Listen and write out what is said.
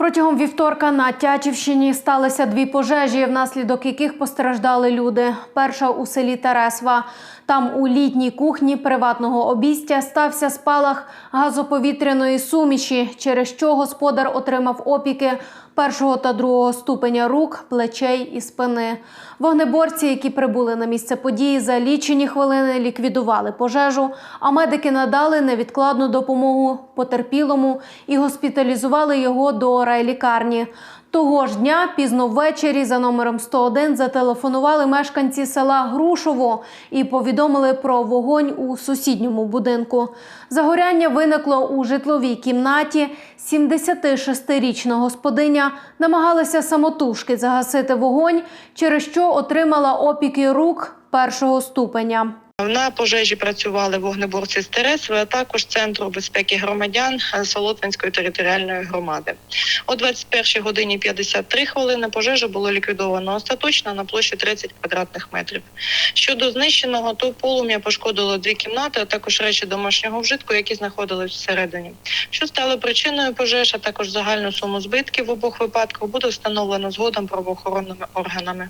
Протягом вівторка на Тячівщині сталися дві пожежі, внаслідок яких постраждали люди. Перша у селі Тересва. Там у літній кухні приватного обійстя стався спалах газоповітряної суміші, через що господар отримав опіки першого та другого ступеня рук, плечей і спини. Вогнеборці, які прибули на місце події, за лічені хвилини ліквідували пожежу, а медики надали невідкладну допомогу потерпілому і госпіталізували його до райлікарні. Того ж дня пізно ввечері за номером 101 зателефонували мешканці села Грушово і повідомили про вогонь у сусідньому будинку. Загоряння виникло у житловій кімнаті. 76-річна господиня намагалася самотужки загасити вогонь, через що отримала опіки рук першого ступеня. На пожежі працювали вогнеборці з Тересви, а також Центру безпеки громадян Солотвинської територіальної громади. О 21 годині 53 хвилини пожежу було ліквідовано остаточно на площі 30 квадратних метрів. Щодо знищеного, то полум'я пошкодило дві кімнати, а також речі домашнього вжитку, які знаходились всередині. Що стало причиною пожеж, а також загальну суму збитків в обох випадках буде встановлено згодом правоохоронними органами.